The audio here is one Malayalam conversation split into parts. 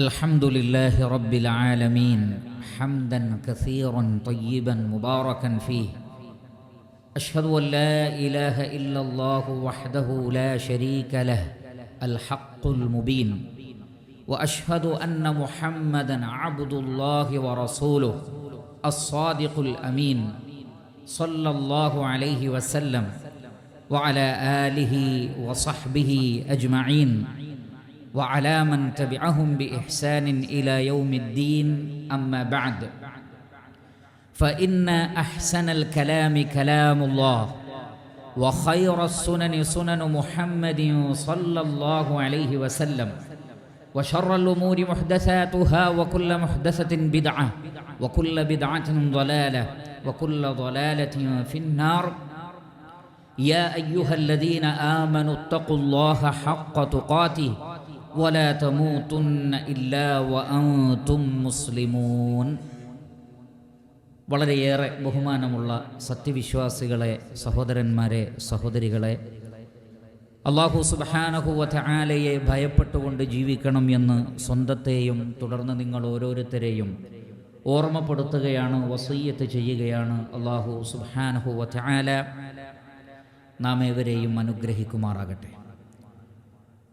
الحمد لله رب العالمين حمدا كثيرا طيبا مباركا فيه. أشهد أن لا إله إلا الله وحده لا شريك له الحق المبين. وأشهد أن محمدا عبد الله ورسوله الصادق الأمين صلى الله عليه وسلم وعلى آله وصحبه أجمعين. وعلى من تبعهم بإحسان إلى يوم الدين. أما بعد فإن أحسن الكلام كلام الله وخير السنن سنن محمد صلى الله عليه وسلم وشر الأمور محدثاتها وكل محدثة بدعة وكل بدعة ضلالة وكل ضلالة في النار. يا أيها الذين آمنوا اتقوا الله حق تقاته ولا تموتن الا وانتم مسلمون വളരെയേറെ ബഹുമാനമുള്ള സത്യവിശ്വാസികളെ സഹോദരന്മാരെ സഹോദരികളെ അള്ളാഹു സുബാനഹുവല ആലയെ ഭയപ്പെട്ടുകൊണ്ട് ജീവിക്കണം എന്ന് സ്വന്തത്തെയും തുടർന്ന് നിങ്ങൾ ഓരോരുത്തരെയും ഓർമ്മപ്പെടുത്തുകയാണ് വസയ്യത്ത് ചെയ്യുകയാണ് അള്ളാഹു സുബാനഹുവല ആല നാം ഏവരെയും അനുഗ്രഹിക്കുമാറാകട്ടെ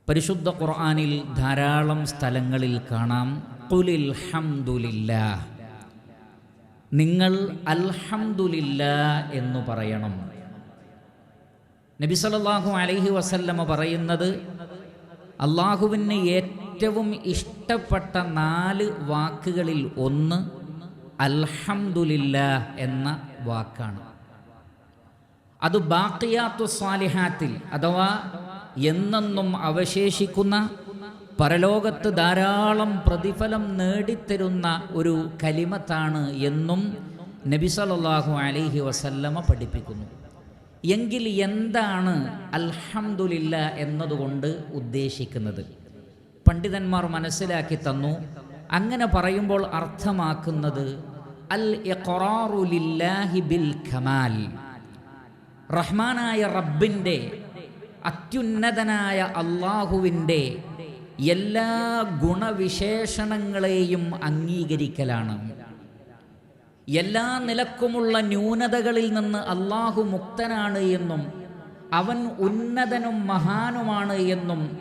പരിശുദ്ധ ഖുർആാനിൽ ധാരാളം സ്ഥലങ്ങളിൽ കാണാം. കുലിൽ ഹംദുലില്ലാ. നിങ്ങൾ അൽഹംദുലില്ല എന്ന് പറയണം. നബി സല്ലല്ലാഹു അലൈഹി വസല്ലമ പറയുന്നത് അള്ളാഹുവിന് ഏറ്റവും ഇഷ്ടപ്പെട്ട നാല് വാക്കുകളിൽ ഒന്ന് അൽഹംദുലില്ല എന്ന വാക്കാണ്. അത് ബാക്കിയാത്തു സ്വാലിഹാത്തിൽ അഥവാ എന്നെന്നും അവശേഷിക്കുന്ന പരലോകത്ത് ധാരാളം പ്രതിഫലം നേടിത്തരുന്ന ഒരു കലിമത്താണ് എന്നും നബി സല്ലല്ലാഹു അലൈഹി വസല്ലമ പഠിപ്പിക്കുന്നു. എങ്കിൽ എന്താണ് അൽഹംദുലില്ല എന്നതുകൊണ്ട് ഉദ്ദേശിക്കുന്നത്? പണ്ഡിതന്മാർ മനസ്സിലാക്കി തന്നു. അങ്ങനെ പറയുമ്പോൾ അർത്ഥമാക്കുന്നത് അൽ ബിൽ ഖമാൽ റഹ്മാനായ റബ്ബിന്റെ അത്യുന്നതനായ അള്ളാഹുവിന്റെ എല്ലാ ഗുണവിശേഷണങ്ങളെയും അംഗീകരിക്കലാണ്. എല്ലാ നിലക്കുമുള്ള ന്യൂനതകളിൽ നിന്ന് അള്ളാഹു മുക്തനാണ് എന്നും അവൻ ഉന്നതനും മഹാനുമാണ് എന്നും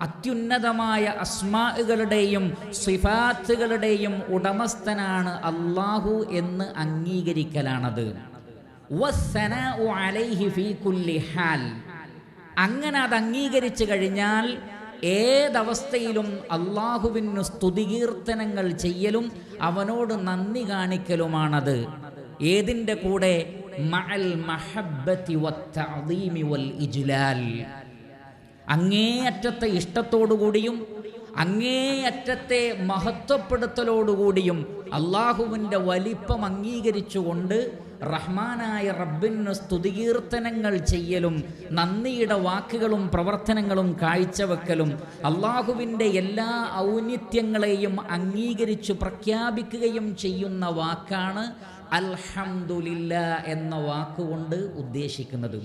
അത്യുന്നതമായ അസ്മാകളുടെയും സിഫാത്തുകളുടെയും ഉടമസ്ഥനാണ് അള്ളാഹു എന്ന് അംഗീകരിക്കലാണത്. അങ്ങനെ അത് അംഗീകരിച്ചു കഴിഞ്ഞാൽ ഏതവസ്ഥയിലും അള്ളാഹുവിന് സ്തുതികീർത്തനങ്ങൾ ചെയ്യലും അവനോട് നന്ദി കാണിക്കലുമാണത്. ഏതിന്റെ കൂടെ? മഅൽ വൽ ഇജ്ലാൽ. അങ്ങേയറ്റത്തെ ഇഷ്ടത്തോടുകൂടിയും അങ്ങേയറ്റത്തെ മഹത്വപ്പെടുത്തലോടുകൂടിയും അള്ളാഹുവിന്റെ വലിപ്പം അംഗീകരിച്ചുകൊണ്ട് റഹ്മാനായ റബ്ബിന് സ്തുതികീർത്തനങ്ങൾ ചെയ്യലും നന്ദിയുടെ വാക്കുകളും പ്രവർത്തനങ്ങളും കാഴ്ചവെക്കലും അള്ളാഹുവിന്റെ എല്ലാ ഔന്നിത്യങ്ങളെയും അംഗീകരിച്ചു പ്രഖ്യാപിക്കുകയും ചെയ്യുന്ന വാക്കാണ് അൽഹംദുലില്ല എന്ന വാക്കുകൊണ്ട് ഉദ്ദേശിക്കുന്നത്.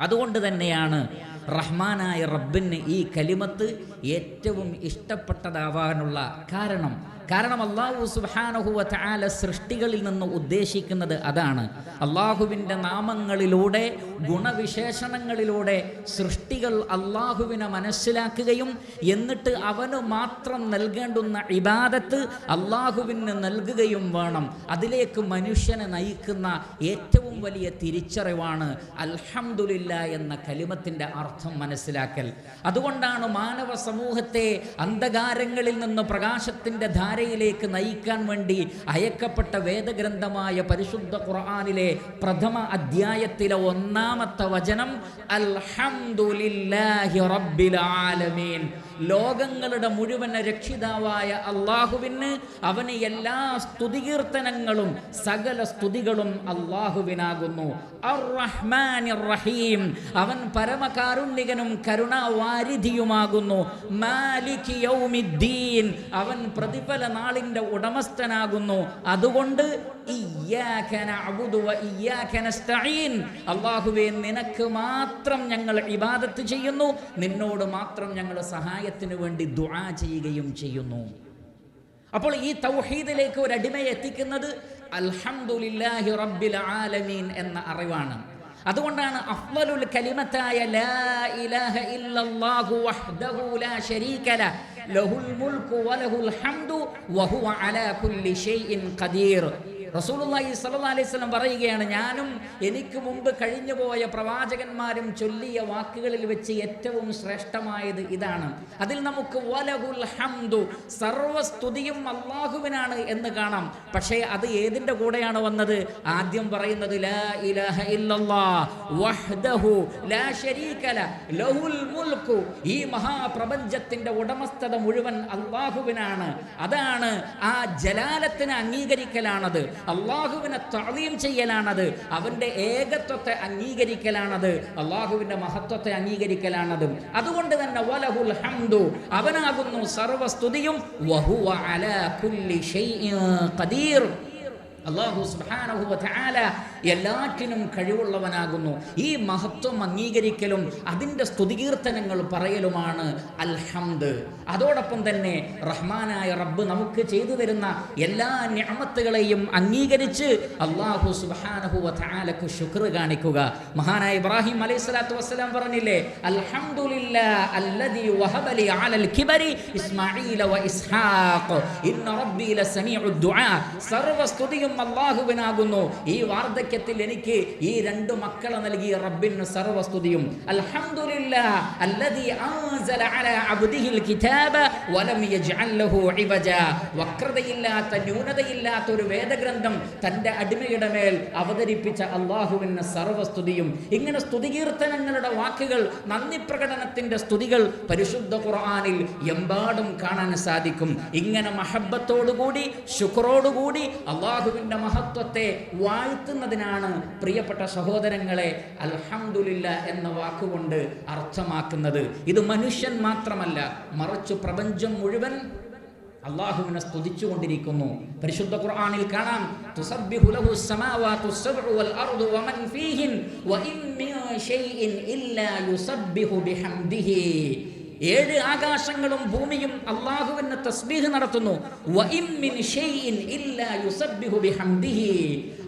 അതുകൊണ്ട് തന്നെയാണ് റഹ്മാനായ റബ്ബിന് ഈ കലിമത്ത് ഏറ്റവും ഇഷ്ടപ്പെട്ടതാവാനുള്ള കാരണം. കാരണം അള്ളാഹു സുബാനഹുവ ചാല സൃഷ്ടികളിൽ നിന്ന് ഉദ്ദേശിക്കുന്നത് അതാണ്. അള്ളാഹുവിന്റെ നാമങ്ങളിലൂടെ ഗുണവിശേഷണങ്ങളിലൂടെ സൃഷ്ടികൾ അള്ളാഹുവിനെ മനസ്സിലാക്കുകയും എന്നിട്ട് അവന് മാത്രം നൽകേണ്ടുന്ന ഇബാദത്ത് അള്ളാഹുവിന് നൽകുകയും വേണം. അതിലേക്ക് മനുഷ്യനെ നയിക്കുന്ന ഏറ്റവും വലിയ തിരിച്ചറിവാണ് അൽഹമുല്ല എന്ന കലിമത്തിന്റെ അർത്ഥം മനസ്സിലാക്കൽ. അതുകൊണ്ടാണ് മാനവ സമൂഹത്തെ അന്ധകാരങ്ങളിൽ നിന്ന് പ്രകാശത്തിന്റെ ധാരയിലേക്ക് നയിക്കാൻ വേണ്ടി അയക്കപ്പെട്ട വേദഗ്രന്ഥമായ പരിശുദ്ധ ഖുർആാനിലെ പ്രഥമ അധ്യായത്തിലെ ഒന്നാമത്തെ വചനം അൽഹംദുലില്ലാഹി റബ്ബിൽ ആലമീൻ. ലോകങ്ങളുടെ മുഴുവൻ രക്ഷിതാവായ അള്ളാഹുവിന് അവന് എല്ലാ സ്തുതികീർത്തനങ്ങളും സകല സ്തുതികളും അള്ളാഹുവിനാകുന്നു. റഹീം അവൻ പരമകാരുണ്യകനും കരുണാവാരിധിയുമാകുന്നു. മാലിക് യൗമിദ്ദീൻ. അവൻ പ്രതിഫല നാളിന്റെ ഉടമസ്ഥനാകുന്നു. അതുകൊണ്ട് അള്ളാഹുവെ നിനക്ക് മാത്രം ഞങ്ങൾ ഇബാദത്ത് ചെയ്യുന്നു. നിന്നോട് മാത്രം ഞങ്ങൾ സഹായത്തിന് വേണ്ടി ദുആ ചെയ്യുകയും ചെയ്യുന്നു. അപ്പോൾ ഈ തൗഹീദിലേക്ക് ഒരു അടിമയെ എത്തിക്കുന്നത് അൽഹംദുലില്ലാഹി റബ്ബിൽ ആലമീൻ എന്ന അറിവാണ്. അതുകൊണ്ടാണ് അഫ്വലുൽ കലിമത്തായ ലാ ഇലാഹ ഇല്ലല്ലാഹു വഹ്ദഹു ലാ ശരീക ലഹുൽ മുൽക്കു വലഹുൽ ഹംദു വഹുവ അലാ കുല്ലി ഷൈഇൻ ഖദീർ. റസൂലുള്ളാഹി സ്വല്ലല്ലാഹി അലൈഹി വസല്ലം പറയുകയാണ് ഞാനും എനിക്ക് മുമ്പ് കഴിഞ്ഞുപോയ പ്രവാചകന്മാരും ചൊല്ലിയ വാക്കുകളിൽ വെച്ച് ഏറ്റവും ശ്രേഷ്ഠമായത് ഇതാണ്. അതിൽ നമുക്ക് വലഹുൽ ഹംദു സർവസ്തുതിയും അള്ളാഹുവിനാണ് എന്ന് കാണാം. പക്ഷേ അത് ഏതിന്റെ കൂടെയാണ് വന്നത്? ആദ്യം പറയുന്നത് ലാ ഇലാഹ ഇല്ലല്ലാഹ് വഹ്ദഹു ലാ ശരീക ലഹുൽ മുൽക്കു. ഈ മഹാപ്രപഞ്ചത്തിന്റെ ഉടമസ്ഥത മുഴുവൻ അള്ളാഹുവിനാണ് അതാണ് ആ ജലാലത്തിന് അംഗീകരിക്കലാണത്. അള്ളാഹുവിനെ തളീം ചെയ്യലാണത്. അവന്റെ ഏകത്വത്തെ അംഗീകരിക്കലാണത്. അള്ളാഹുവിന്റെ മഹത്വത്തെ അംഗീകരിക്കലാണത്. അതുകൊണ്ട് തന്നെ വലഹുൽ ഹംദു അവനാകുന്നു സർവസ്തുതിയും. വഹുവ കുല്ലി ഷൈഇൻ ഖദീർ അള്ളാഹു തആല എല്ലാറ്റിനും കഴിവുള്ളവനാകുന്നു. ഈ മഹത്വം അംഗീകരിക്കലും അതിന്റെ സ്തുതികീർത്തനങ്ങൾ പറയലുമാണ് അൽഹംദ്. അതോടൊപ്പം തന്നെ റഹ്മാനായ റബ്ബ് നമുക്ക് ചെയ്തു തരുന്ന എല്ലാ ഞാമത്തുകളെയും അംഗീകരിച്ച് അള്ളാഹു വ ശുക്ർ കാണിക്കുക. മഹാനായ ഇബ്രാഹിം അലൈഹി സ്വലാത്തു വസ്സലാം പറഞ്ഞില്ലേ അൽഹംദുലില്ലാ സർവസ്തുതിയും അള്ളാഹുവിനാകുന്നു ഈ വാർദ്ധക്യത്തിൽ എനിക്ക് ഈ രണ്ട് മക്കളെ നൽകിയ റബ്ബിന് സർവസ്തുതിയും. വക്രതയില്ലാത്ത ന്യൂനതയില്ലാത്ത ഒരു വേദഗ്രന്ഥം തന്റെ അടിമയുടെ മേൽ അവതരിപ്പിച്ച അള്ളാഹുവിന് സർവസ്തുതിയും. ഇങ്ങനെ സ്തുതികീർത്തനങ്ങളുടെ വാക്കുകൾ നന്ദി പ്രകടനത്തിന്റെ സ്തുതികൾ പരിശുദ്ധ ഖുർആാനിൽ എമ്പാടും കാണാൻ സാധിക്കും. ഇങ്ങനെ മഹബത്തോടുകൂടി ശുക്രോടുകൂടി അള്ളാഹുവിന്റെ മഹത്വത്തെ വാഴ്ത്തുന്നതിനാണ് പ്രിയപ്പെട്ട സഹോദരങ്ങളെ അൽഹമുല്ല എന്ന വാക്കുകൊണ്ട് അർത്ഥമാക്കുന്നത്. ഇത് മനുഷ്യൻ മാത്രമല്ല മറിച്ച് പ്രപഞ്ചം മുഴുവൻ അള്ളാഹുവിനെ സ്തുതിച്ചുകൊണ്ടിരിക്കുന്നു. പരിശുദ്ധ ഖുർആനിൽ കാണാം തുസബ്ബിഹു വൽ അർദു വമൻ ഫീഹിൻ മിൻ ഇല്ലാ ബിഹംദിഹി. ഏഴ് ആകാശങ്ങളും ഭൂമിയും അള്ളാഹുവിന് തസ്ബീഹ് നടത്തുന്നു.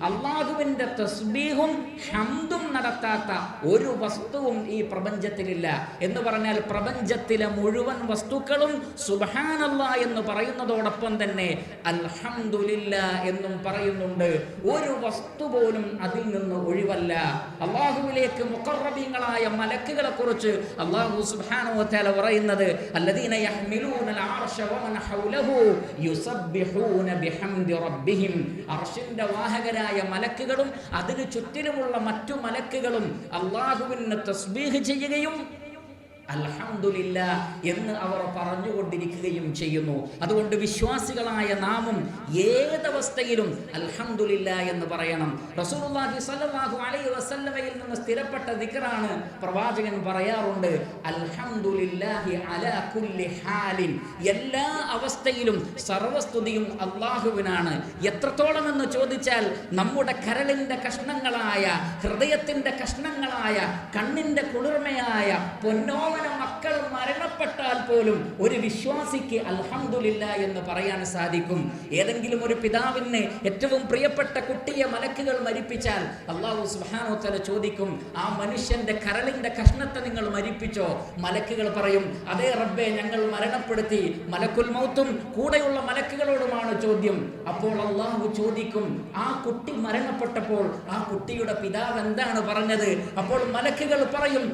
അള്ളാഹുവിന്റെ തസ്ബീഹും ഷന്തും നടത്താത്ത ഒരു വസ്തുവും ഈ പ്രപഞ്ചത്തിലില്ല. എന്ന് പറഞ്ഞാൽ പ്രപഞ്ചത്തിലെ മുഴുവൻ വസ്തുക്കളും സുബാനല്ല എന്ന് പറയുന്നതോടൊപ്പം തന്നെ അൽഹംദുലില്ല എന്നും പറയുന്നുണ്ട്. ഒരു വസ്തു പോലും അതിൽ നിന്ന് ഒഴിവല്ല. അള്ളാഹുവിലേക്ക് മുഖറബീങ്ങളായ മലക്കുകളെ കുറിച്ച് അള്ളാഹു സുബാനോ തല പറയുന്നത് അല്ലദീന വാഹകരായ മലക്കുകളും അതിനു ചുറ്റിലുമുള്ള മറ്റു മലക്കുകളും അള്ളാഹുവിനെ തസ്ബീഹ് ചെയ്യുകയും അൽഹംദുലില്ല എന്ന് അവർ പറഞ്ഞുകൊണ്ടിരിക്കുകയും ചെയ്യുന്നു. അതുകൊണ്ട് വിശ്വാസികളായ നാമും ഏതവസ്ഥയിലും അൽഹംദുലില്ല എന്ന് പറയണം. റസൂലുള്ളാഹി സ്വല്ലല്ലാഹു അലൈഹി നിന്ന് സ്ഥിരപ്പെട്ട ദിക്റാണ് പ്രവാചകൻ പറയാറുണ്ട് അൽഹംദുലില്ലാഹി അലാ കുല്ലി ഹാലിൻ. എല്ലാ അവസ്ഥയിലും സർവസ്തുതിയും അള്ളാഹുവിനാണ് എത്രത്തോളം എന്ന് ചോദിച്ചാൽ നമ്മുടെ കരളിന്റെ കഷ്ണങ്ങളായ ഹൃദയത്തിന്റെ കഷ്ണങ്ങളായ കണ്ണിന്റെ കുളിർമയായ പൊന്നോമന മക്കൾ മരണപ്പെട്ടാൽ പോലും ഒരു വിശ്വാസിക്ക് അൽഹമുല്ല എന്ന് പറയാൻ സാധിക്കും. ഏതെങ്കിലും ഒരു പിതാവിന് ഏറ്റവും പ്രിയപ്പെട്ട കുട്ടിയെ മലക്കുകൾ മരിപ്പിച്ചാൽ അള്ളാഹു സുബ്ഹാനഹു തആല ചോദിക്കും ആ മനുഷ്യന്റെ കരളിന്റെ കഷ്ണത്തെ നിങ്ങൾ മരിപ്പിച്ചോ? മലക്കുകൾ പറയും അതേ റബ്ബെ ഞങ്ങൾ മരണപ്പെടുത്തി. മലക്കുൽ മൗത്തും കൂടെയുള്ള മലക്കുകളോടുമാണ് ചോദ്യം. അപ്പോൾ അള്ളാഹു ചോദിക്കും ആ കുട്ടി മരണപ്പെട്ടപ്പോൾ ആ കുട്ടിയുടെ പിതാവ് എന്താണ് പറഞ്ഞത്? അപ്പോൾ മലക്കുകൾ പറയും.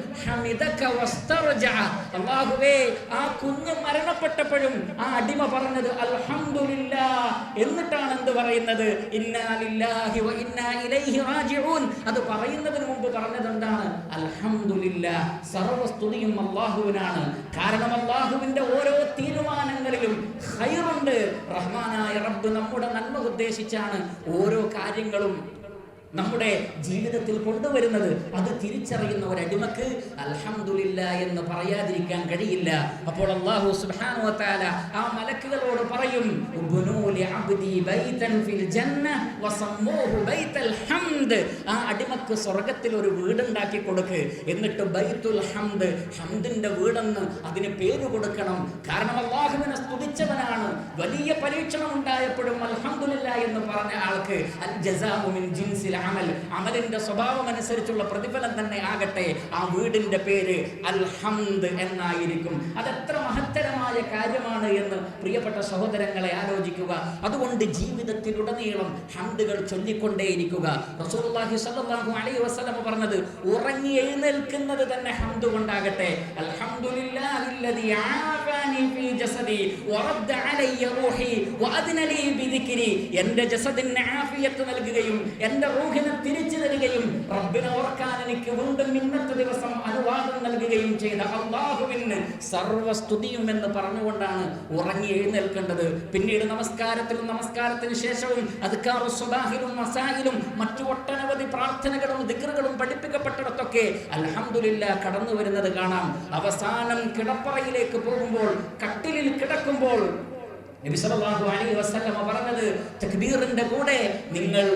അള്ളാഹുവേ ആ കുഞ്ഞ് മരണപ്പെട്ടപ്പോഴും ആ അടിമ പറഞ്ഞത് അൽഹംദുലില്ലാ. എന്നിട്ടാണ് എന്ത് പറയുന്നത്? അത് പറയുന്നതിന് മുമ്പ് പറഞ്ഞത് എന്താണ്? അൽഹംദുലില്ലാ. സർവസ്തുതിയും അള്ളാഹുവിനാണ്. കാരണം അള്ളാഹുവിന്റെ ഓരോ തീരുമാനങ്ങളിലും ഹൈറുണ്ട് റഹ്മാനായ റബ്ബ് നമ്മുടെ നന്മ ഉദ്ദേശിച്ചാണ് ഓരോ കാര്യങ്ങളും നമ്മുടെ ജീവിതത്തിൽ കൊണ്ടുവരുന്നത്. അത് തിരിച്ചറിയുന്ന ഒരു അടിമക്ക് അലഹമില്ല എന്ന് പറയാതിരിക്കാൻ കഴിയില്ല. അപ്പോൾ അള്ളാഹു സുബ്ഹാനഹു വ തആല ആ മലക്കുകളോട് പറയും ആ അടിമക്ക് സ്വർഗത്തിൽ ഒരു വീടുണ്ടാക്കി കൊടുക്ക്. എന്നിട്ട് ബൈത്തുൽ ഹംദ് ഹംദിന്റെ വീടെന്ന് അതിന് പേര് കൊടുക്കണം. കാരണം അള്ളാഹുവിനെ സ്തുതിച്ചവനാണ്. വലിയ പരീക്ഷണം ഉണ്ടായപ്പോഴും അൽഹംദുലില്ല എന്ന് പറഞ്ഞ ആൾക്ക് അൽ ജസാഉ മിൻ ജിൻസിൽ അമൽ. സ്വഭാവം അനുസരിച്ചുള്ള പ്രതിഫലം തന്നെ ആകട്ടെ. ആ വീടിന്റെ പേര് അൽഹംദ് എന്നായിരിക്കും. അതെത്ര മഹത്തരമായ കാര്യമാണ് എന്ന് പ്രിയപ്പെട്ട സഹോദരങ്ങളെ ആലോചിക്കുക. അതുകൊണ്ട് ജീവിതത്തിലുടനീളം ഹംദുകൾ ചൊല്ലിക്കൊണ്ടേയിരിക്കുക. റസൂലുള്ളാഹി സ്വല്ലല്ലാഹു അലൈഹി വസല്ലം പറഞ്ഞത് ഉറങ്ങി എഴുന്നേൽക്കുന്നത് തന്നെ ഹംദ് കൊണ്ടാകട്ടെ. അൽഹംദുലില്ലാഹില്ലദി ആഫാനി ഫീ ജസദി വറദ്ദ അലയ്യ റൂഹി വഅദ്ന ലീ ബിദിക്രി. എന്റെ ജസദിന് ആഫിയത്ത് നൽകുകയും എന്റെ റൂഹിനെ തിരിച്ചു തരികയും റബ്ബിനെ ഓർക്കാൻ എനിക്ക് വീണ്ടും ഇന്നത്തെ ദിവസം അനുവാദം നൽകുകയും ചെയ്ത അള്ളാഹുവിന് സർവസ്തുതിയും എന്ന് പറഞ്ഞുകൊണ്ടാണ് ഉറങ്ങി എഴുന്നേൽക്കേണ്ടത്. പിന്നീട് നമസ്കാരത്തിലും നമസ്കാരത്തിന് ശേഷവും അദ്കാറു സുബാഹിലും മസാഹിലും മറ്റു ഒട്ടനവധി പ്രാർത്ഥനകളും ദിക്റുകളും പഠിപ്പിക്കപ്പെട്ടിടത്തൊക്കെ അൽഹംദുലില്ല കടന്നു വരുന്നത് കാണാം. അവസാനം കിടപ്പറയിലേക്ക് പോകുമ്പോൾ കട്ടിലിൽ കിടക്കുമ്പോൾ നബി സല്ലല്ലാഹു അലൈഹി വസല്ലമ പറഞ്ഞത് തക്ബീറിന്റെ കൂടെ നിങ്ങൾ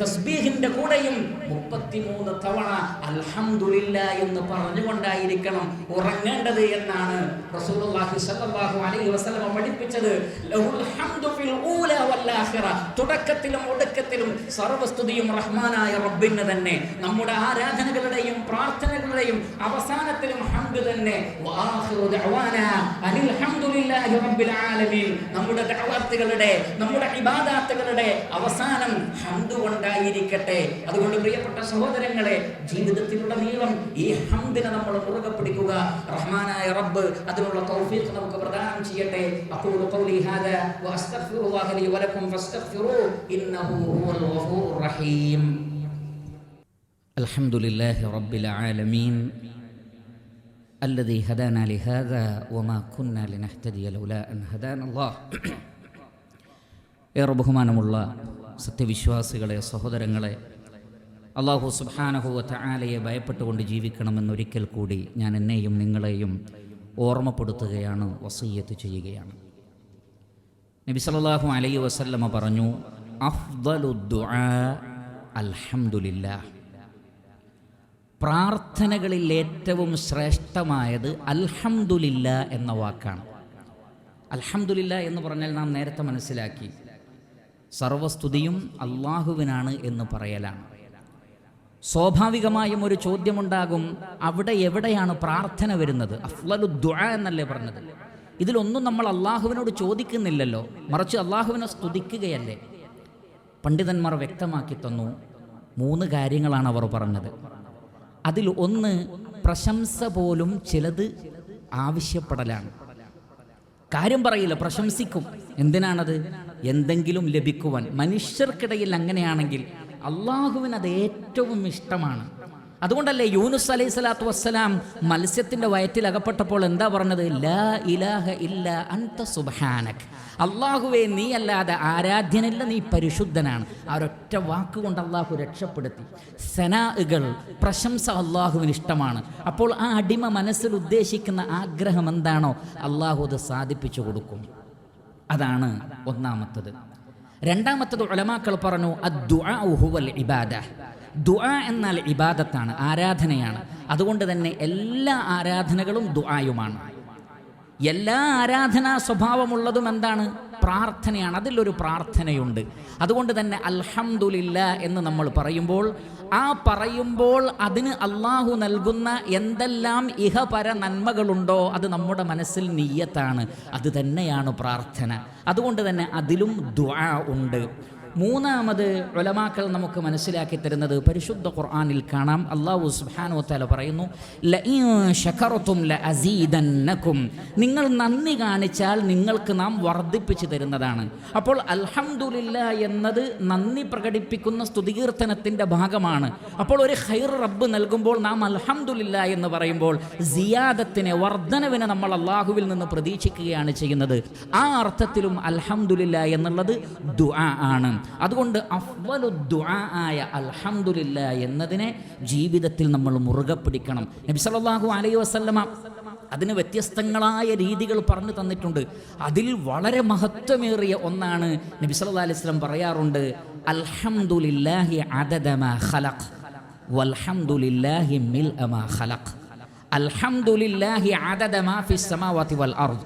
തസ്ബീഹിന്റെ കൂടെയും മുപ്പത്തിമൂന്ന് തവണ അൽഹംദുലില്ല എന്ന് പറഞ്ഞുകൊണ്ടായിരിക്കണം ഉറങ്ങേണ്ടത് എന്നാണ് റസൂലുള്ളാഹി സ്വല്ലല്ലാഹു അലൈഹി വസല്ലമ പഠിപ്പിച്ചത്. ലഹുൽ ഹംദു ഫിൽ ഊല ആഖിറ തുടക്കത്തിലും ഒടുക്കത്തിലും സർവസ്തുതിയും റഹ്മാനായ റബ്ബിന് തന്നെ. നമ്മുടെ ആരാധനകളുടെയും പ്രാർത്ഥനകളുടെയും അവസാനത്തിലും ഹംദ് തന്നെ. നമ്മുടെ ദഅവാത്തുകളുടെ നമ്മുടെ ഇബാദാത്തുകളുടെ അവസാനം ഹംദ് കൊണ്ടായിരിക്കട്ടെ. അതുകൊണ്ട് പ്രിയപ്പെട്ട സഹോദരങ്ങളെ ജീവിതത്തിലുടനീളം ഈ ഹംദിനെ നമ്മൾ മുറുകെ പിടിക്കുക. റഹ്മാനായ റബ്ബ് അതിനുള്ള തൗഫീഖ് നമുക്ക് പ്രദാനം ചെയ്യട്ടെ. ഖൗലി ഹാദാ വഅസ്തഗ്ഫിറുല്ലാഹ ലി വലക്കും ഫസ്തഗ്ഫിറൂ ഇന്നഹു ഹുവൽ ഗഫൂറുർ റഹീം അൽഹംദുലില്ലാഹി റബ്ബിൽ ആലമീൻ الذي هدانا لهذا وما كنا لنهتدي لولا أن هدانا الله ഏറെ ബഹുമാനമുള്ള സത്യവിശ്വാസികളെ സഹോദരങ്ങളെ അള്ളാഹു സുബാനഹുവ ആലയെ ഭയപ്പെട്ടുകൊണ്ട് ജീവിക്കണമെന്നൊരിക്കൽ കൂടി ഞാൻ എന്നെയും നിങ്ങളെയും ഓർമ്മപ്പെടുത്തുകയാണ് വസയ്യത്ത് ചെയ്യുകയാണ് നബി സല്ലല്ലാഹു അലൈഹി വസല്ലമ പറഞ്ഞു അൽഹംദുലില്ലാഹ്. പ്രാർത്ഥനകളിൽ ഏറ്റവും ശ്രേഷ്ഠമായത് അൽഹംദുലില്ല എന്ന വാക്കാണ്. അൽഹംദുലില്ല എന്ന് പറഞ്ഞാൽ നാം നേരത്തെ മനസ്സിലാക്കി. സർവസ്തുതിയും അള്ളാഹുവിനാണ് എന്ന് പറയലാണ്. സ്വാഭാവികമായും ഒരു ചോദ്യമുണ്ടാകും അവിടെ എവിടെയാണ് പ്രാർത്ഥന വരുന്നത്? അഫ്ലലു ദുആ എന്നല്ലേ പറഞ്ഞത്? ഇതിലൊന്നും നമ്മൾ അള്ളാഹുവിനോട് ചോദിക്കുന്നില്ലല്ലോ. മറിച്ച് അള്ളാഹുവിനെ സ്തുതിക്കുകയല്ലേ? പണ്ഡിതന്മാർ വ്യക്തമാക്കി തന്നു മൂന്ന് കാര്യങ്ങളാണ് അവർ പറഞ്ഞത്. അതിൽ ഒന്ന് പ്രശംസ പോലും ചിലത് ആവശ്യപ്പെടലാണ്. കാര്യം പറയില്ല പ്രശംസിക്കും. എന്തിനാണത്? എന്തെങ്കിലും ലഭിക്കുവാൻ. മനുഷ്യർക്കിടയിൽ അങ്ങനെയാണെങ്കിൽ അള്ളാഹുവിന് അത് ഏറ്റവും ഇഷ്ടമാണ്. അതുകൊണ്ടല്ലേ യൂനുസ് അലൈഹി സ്വലാത്തു വസ്സലാം മത്സ്യത്തിന്റെ വയറ്റിൽ അകപ്പെട്ടപ്പോൾ എന്താ പറഞ്ഞത്? ലാ ഇലാഹ ഇല്ല അള്ളാഹുവെ നീ അല്ലാതെ ആരാധ്യനല്ല നീ പരിശുദ്ധനാണ്. ആ വാക്കുകൊണ്ട് അള്ളാഹു രക്ഷപ്പെടുത്തി. സെനാകൾ പ്രശംസ അള്ളാഹുവിന് ഇഷ്ടമാണ്. അപ്പോൾ ആ അടിമ മനസ്സിൽ ഉദ്ദേശിക്കുന്ന ആഗ്രഹം എന്താണോ അള്ളാഹു അത് സാധിപ്പിച്ചു കൊടുക്കും. അതാണ് ഒന്നാമത്തത്. രണ്ടാമത്തത് ഒലമാക്കൾ പറഞ്ഞു ഹുവൽ ഇബാദ. ദുആ എന്നാൽ ഇബാദത്താണ് ആരാധനയാണ്. അതുകൊണ്ട് തന്നെ എല്ലാ ആരാധനകളും ദുആയുമാണ്. എല്ലാ ആരാധനാ സ്വഭാവമുള്ളതും എന്താണ്? പ്രാർത്ഥനയാണ്. അതിലൊരു പ്രാർത്ഥനയുണ്ട്. അതുകൊണ്ട് തന്നെ അൽഹംദുലില്ല എന്ന് നമ്മൾ പറയുമ്പോൾ ആ പറയുമ്പോൾ അതിന് അള്ളാഹു നൽകുന്ന എന്തെല്ലാം ഇഹപര നന്മകളുണ്ടോ അത് നമ്മുടെ മനസ്സിൽ നീയത്താണ് അത് തന്നെയാണ് പ്രാർത്ഥന. അതുകൊണ്ട് തന്നെ അതിലും ദുആ ഉണ്ട്. മൂന്നാമത് ഒലമാക്കൾ നമുക്ക് മനസ്സിലാക്കി തരുന്നത് പരിശുദ്ധ ഖുർആാനിൽ കാണാം. അള്ളാഹു സുബ്ഹാനഹു തആല പറയുന്നു നിങ്ങൾ നന്ദി കാണിച്ചാൽ നിങ്ങൾക്ക് നാം വർദ്ധിപ്പിച്ചു തരുന്നതാണ്. അപ്പോൾ അൽഹംദുലില്ല എന്നത് നന്ദി പ്രകടിപ്പിക്കുന്ന സ്തുതികീർത്തനത്തിന്റെ ഭാഗമാണ്. അപ്പോൾ ഒരു ഹൈർ റബ്ബ് നൽകുമ്പോൾ നാം അൽഹംദുലില്ല എന്ന് പറയുമ്പോൾ സിയാദത്തിനെ വർധനവിനെ നമ്മൾ അള്ളാഹുവിൽ നിന്ന് പ്രതീക്ഷിക്കുകയാണ് ചെയ്യുന്നത്. ആ അർത്ഥത്തിലും അൽഹംദുലില്ല എന്നുള്ളത് ദുആ ആണ്. അതുകൊണ്ട് അഫ്വലു ദുആ ആയ അൽഹംദുലില്ല എന്നതിനെ ജീവിതത്തിൽ നമ്മൾ മുറുകെ പിടിക്കണം. നബി സല്ലല്ലാഹു അലൈഹി വസല്ലമ അതിന് വ്യത്യസ്തങ്ങളായ രീതികൾ പറഞ്ഞു തന്നിട്ടുണ്ട്. അതിൽ വളരെ മഹത്വമേറിയ ഒന്നാണ് നബി സല്ലല്ലാഹു അലൈഹി വസല്ലം പറയാറുണ്ട് അൽഹംദുലില്ലാഹി അദദമാ ഖലഖ് വൽഹംദുലില്ലാഹി മിൽഅമാ ഖലഖ് അൽഹംദുലില്ലാഹി അദദമാ ഫിസ് സമാവാതി വൽ അർദ്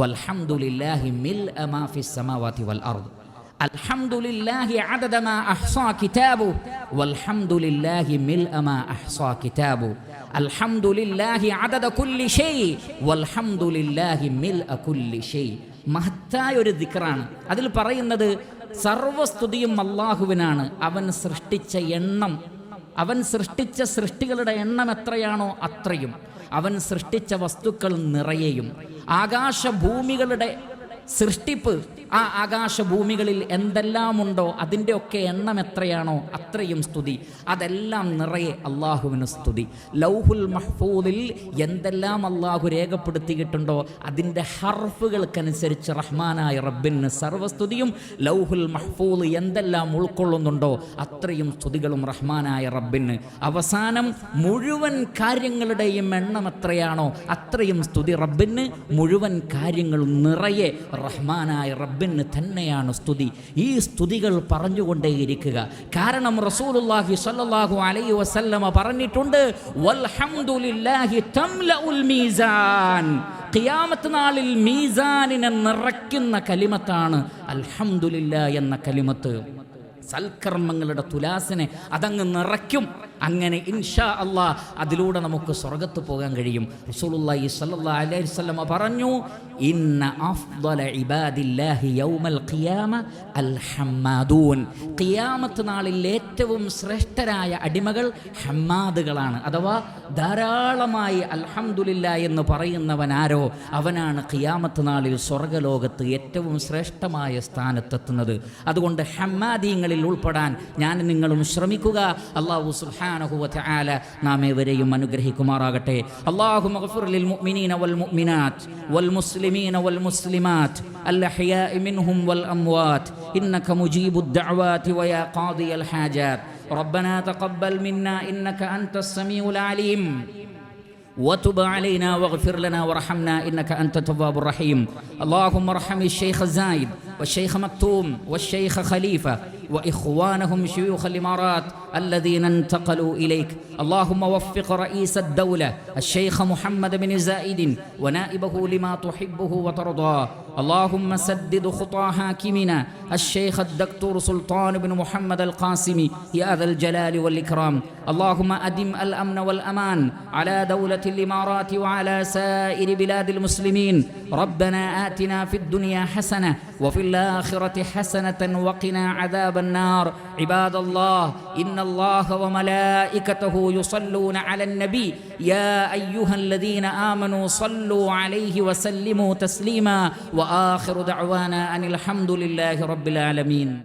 വൽഹംദുലില്ലാഹി മിൽഅമാ ഫിസ് സമാവാതി വൽ അർദ് അൽഹംദുലില്ലാഹി അദദ മാ അഹ്സാ കിതാബു വൽഹംദുലില്ലാഹി മിൽഅ മാ അഹ്സാ കിതാബു. അൽഹംദുലില്ലാഹി അദദ കുല്ലി ഷൈ വൽഹംദുലില്ലാഹി മിൽഅ കുല്ലി ഷൈ. മഹത്തായ ഒരു ദിക്റാണ്. അതിൽ പറയുന്നത് സർവസ്തുതിയും അള്ളാഹുവിനാണ് അവൻ സൃഷ്ടിച്ച എണ്ണം അവൻ സൃഷ്ടിച്ച സൃഷ്ടികളുടെ എണ്ണം എത്രയാണോ അത്രയും. അവൻ സൃഷ്ടിച്ച വസ്തുക്കൾ നിറയെയും ആകാശഭൂമികളുടെ സൃഷ്ടിപ്പ് ആ ആകാശഭൂമികളിൽ എന്തെല്ലാമുണ്ടോ അതിന്റെ ഒക്കെ എണ്ണം എത്രയാണോ അത്രയും സ്തുതി. അതെല്ലാം നിറയെ അള്ളാഹുവിന് സ്തുതി. ലൗഹുൽ മഹ്ഫൂദിൽ എന്തെല്ലാം അള്ളാഹു രേഖപ്പെടുത്തിയിട്ടുണ്ടോ അതിന്റെ ഹർഫുകൾക്കനുസരിച്ച് റഹ്മാനായ റബ്ബിന് സർവസ്തുതിയും ലൗഹുൽ മഹ്ഫൂദ് എന്തെല്ലാം ഉൾക്കൊള്ളുന്നുണ്ടോ അത്രയും സ്തുതികളും റഹ്മാനായ റബ്ബിന്. അവസാനം മുഴുവൻ കാര്യങ്ങളുടെയും എണ്ണം എത്രയാണോ അത്രയും സ്തുതി റബ്ബിന്. മുഴുവൻ കാര്യങ്ങളും നിറയെ റഹ്മാനായ റബ്ബിന് തന്നെയാണ് സ്തുതി. ഈ സ്തുതികൾ പറഞ്ഞുകൊണ്ടേയിരിക്കുക. കാരണം റസൂലുള്ളാഹി സ്വല്ലല്ലാഹു അലൈഹി വസല്ലമ പറഞ്ഞിട്ടുണ്ട് ഖിയാമത്ത് നാളിൽ മീസാനിനെ നിറയ്ക്കുന്ന കലിമത്താണ് അൽഹംദുലില്ലാ എന്ന കലിമത്ത്. സൽക്കർമ്മങ്ങളുടെ തുലാസിനെ അതങ്ങ് നിറയ്ക്കും. അങ്ങനെ ഇൻഷാ അള്ളാ അതിലൂടെ നമുക്ക് സ്വർഗത്ത് പോകാൻ കഴിയും. റസൂലുള്ളാഹി സ്വല്ലല്ലാഹു അലൈഹി വസല്ലം പറഞ്ഞു ഇന്ന അഫ്ദല ഇബാദില്ലാഹി യൗമൽ ഖിയാമ അൽ ഖിയാമത്ത് നാളിൽ ഏറ്റവും ശ്രേഷ്ഠരായ അടിമകൾ ഹമ്മാദുകളാണ്. അഥവാ ധാരാളമായി അൽഹംദുലില്ല എന്ന് പറയുന്നവൻ ആരോ? അവനാണ് ഖിയാമത്ത് നാളിൽ സ്വർഗലോകത്ത് ഏറ്റവും ശ്രേഷ്ഠമായ സ്ഥാനത്തെത്തുന്നത്. അതുകൊണ്ട് ഹമ്മാദീങ്ങളിൽ ഉൾപ്പെടാൻ ഞാൻ നിങ്ങളും ശ്രമിക്കുക. അള്ളാഹു സുബ്ഹാനഹു വതആല നാം ഏവരെയും അനുഗ്രഹിക്കുമാറാകട്ടെ അല്ലാഹു മഗ്ഫിർ ലിൽ മുഅ്മിനീന വൽ മുഅ്മിനാത്ത് വൽ മുസ്ലിമീന വൽ മുസ്ലിമാത്ത് الأحياء منهم والأموات إنك مجيب الدعوات ويا قاضي الحاجات ربنا تقبل منا إنك أنت السميع العليم وتب علينا واغفر لنا وارحمنا انك انت التواب الرحيم اللهم ارحم الشيخ زايد والشيخ مكتوم والشيخ خليفة وإخوانهم شيوخ الإمارات الذين انتقلوا إليك. اللهم وفق رئيس الدولة الشيخ محمد بن زايد ونائبه لما تحبه وترضاه اللهم سدد خطى حاكمنا الشيخ الدكتور سلطان بن محمد القاسمي يا ذا الجلال والإكرام. اللهم أدم الأمن والأمان على دولة الإمارات وعلى سائر بلاد المسلمين. ربنا آتنا في الدنيا حسنة وفي الآخرة حسنة وقنا عذاب النار. عباد الله إن الله وملائكته يصلون على النبي. يا أيها الذين آمنوا صلوا عليه وسلموا تسليما. وآخر دعوانا أن الحمد لله رب العالمين.